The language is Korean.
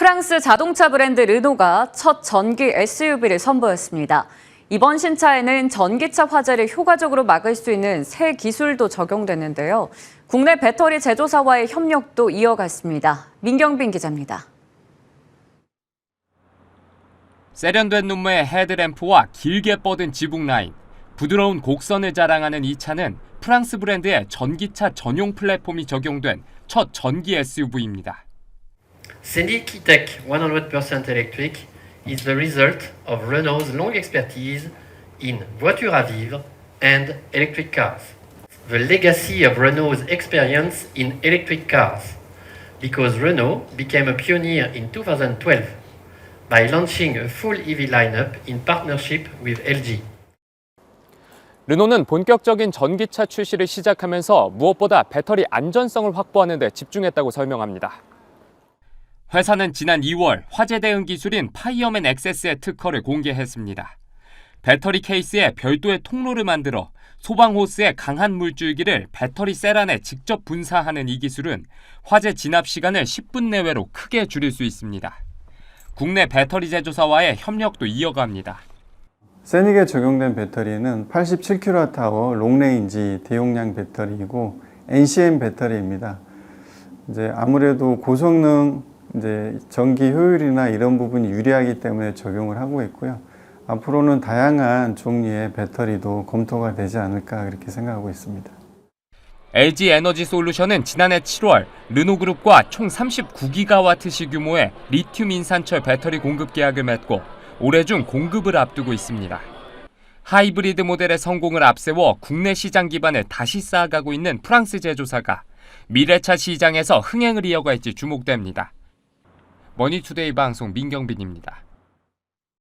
프랑스 자동차 브랜드 르노가 첫 전기 SUV를 선보였습니다. 이번 신차에는 전기차 화재를 효과적으로 막을 수 있는 새 기술도 적용됐는데요. 국내 배터리 제조사와의 협력도 이어갔습니다. 민경빈 기자입니다. 세련된 눈매의 헤드램프와 길게 뻗은 지붕 라인, 부드러운 곡선을 자랑하는 이 차는 프랑스 브랜드의 전기차 전용 플랫폼이 적용된 첫 전기 SUV입니다. Scenic E-Tech 100% electric is the result of Renault's long expertise in voitures à vivre and electric cars. The legacy of Renault's experience in electric cars, because Renault became a pioneer in 2012 by launching a full EV lineup in partnership with LG. 르노는 본격적인 전기차 출시를 시작하면서 무엇보다 배터리 안전성을 확보하는 데 집중했다고 설명합니다. 회사는 지난 2월 화재 대응 기술인 파이어맨 엑세스의 특허를 공개했습니다. 배터리 케이스에 별도의 통로를 만들어 소방 호스의 강한 물줄기를 배터리 셀 안에 직접 분사하는 이 기술은 화재 진압 시간을 10분 내외로 크게 줄일 수 있습니다. 국내 배터리 제조사와의 협력도 이어갑니다. 세닉에 적용된 배터리는 87kWh 롱레인지 대용량 배터리이고 NCM 배터리입니다. 이제 아무래도 고성능 이제 전기 효율이나 이런 부분이 유리하기 때문에 적용을 하고 있고요. 앞으로는 다양한 종류의 배터리도 검토가 되지 않을까 그렇게 생각하고 있습니다. LG 에너지 솔루션은 지난해 7월 르노그룹과 총 39기가와트시 규모의 리튬 인산철 배터리 공급 계약을 맺고 올해 중 공급을 앞두고 있습니다. 하이브리드 모델의 성공을 앞세워 국내 시장 기반을 다시 쌓아가고 있는 프랑스 제조사가 미래차 시장에서 흥행을 이어갈지 주목됩니다. 머니투데이 방송 민경빈입니다.